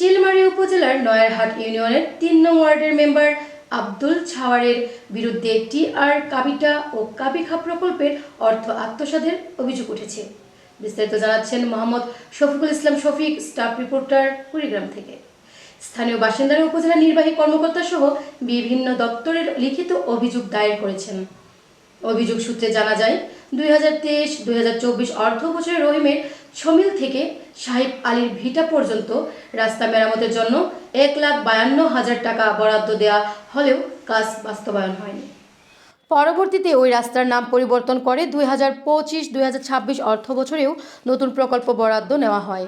চিলমারি উপজেলার নয়ারহাট ইউনিয়নের তিন নং ওয়ার্ডের মেম্বার আব্দুল ছাওয়ারের বিরুদ্ধে টিআর কাবিটা ও কাবিখা প্রকল্পের অর্থ আত্মসাদের অভিযোগ উঠেছে। বিস্তারিত জানাচ্ছেন মোহাম্মদ শফিকুল ইসলাম শফিক, স্টাফ রিপোর্টার কুড়িগ্রাম থেকে। স্থানীয় বাসিন্দারা উপজেলা নির্বাহী কর্মকর্তা সহ বিভিন্ন দপ্তরের লিখিত অভিযোগ দায়ের করেছেন। অভিযোগ সূত্রে জানা যায় দুই হাজার তেইশ, দুই হাজার চব্বিশ অর্থ রহিমের ছমিল থেকে সাহিব আলীর ভিটা পর্যন্ত রাস্তা মেরামতের জন্য এক লাখ বায়ান্ন হাজার টাকা বরাদ্দ দেওয়া হলেও কাজ বাস্তবায়ন হয়নি। পরবর্তীতে ওই রাস্তার নাম পরিবর্তন করে দুই হাজার পঁচিশ, দুই হাজার ছাব্বিশ অর্থ বছরেও নতুন প্রকল্প বরাদ্দ নেওয়া হয়।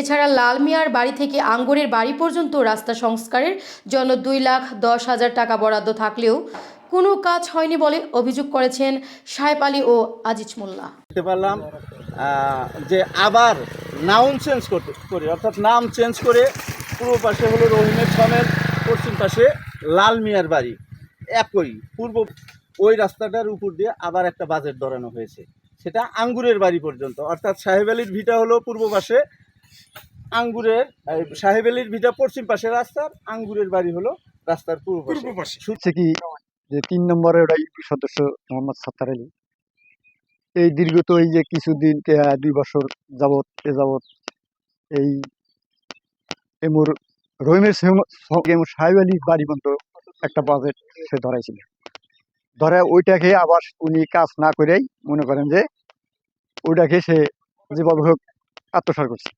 এছাড়া লাল মিয়ার বাড়ি থেকে আঙ্গুরের বাড়ি পর্যন্ত রাস্তা সংস্কারের জন্য দুই লাখ দশ হাজার টাকা বরাদ্দ থাকলেও কোনো কাজ হয়নি বলে অভিযোগ করেছেন সাহেব আলী ও আজিজ মোল্লা। দেখতে পারলাম যে আবার নাউন চেঞ্জ করতে করে অর্থাৎ নাম চেঞ্জ করে পূর্ব পাশে হলো রহিমের ছমের পশ্চিম পাশে লাল মিয়ার বাড়ি। একই পূর্ব ওই রাস্তাটার উপর দিয়ে আবার একটা বাজেট ধরানো হয়েছে। সেটা আঙ্গুরের বাড়ি পর্যন্ত। অর্থাৎ সাহেব আলীর ভিটা হলো পূর্ব পাশে আঙ্গুরের সাহেব আলীর ভিটা পশ্চিম পাশে রাস্তার আঙ্গুরের বাড়ি হলো রাস্তার পূর্ব পাশে। কি যে তিন নম্বরে ওটা ইউপি সদস্য মোহাম্মদ সাত্তার আলী। এই দীর্ঘত এই যে কিছুদিন দুই বছর যাবত এ যাবত এই এমুর রহিমের এমুর সাহেব আলী বাড়ি পর্যন্ত একটা বাজেট সে ধরাইছিল। ধরে ওইটাকে আবার উনি কাজ না করেই মনে করেন যে ওইটাকে সে যেভাবে হোক আত্মসার করছে।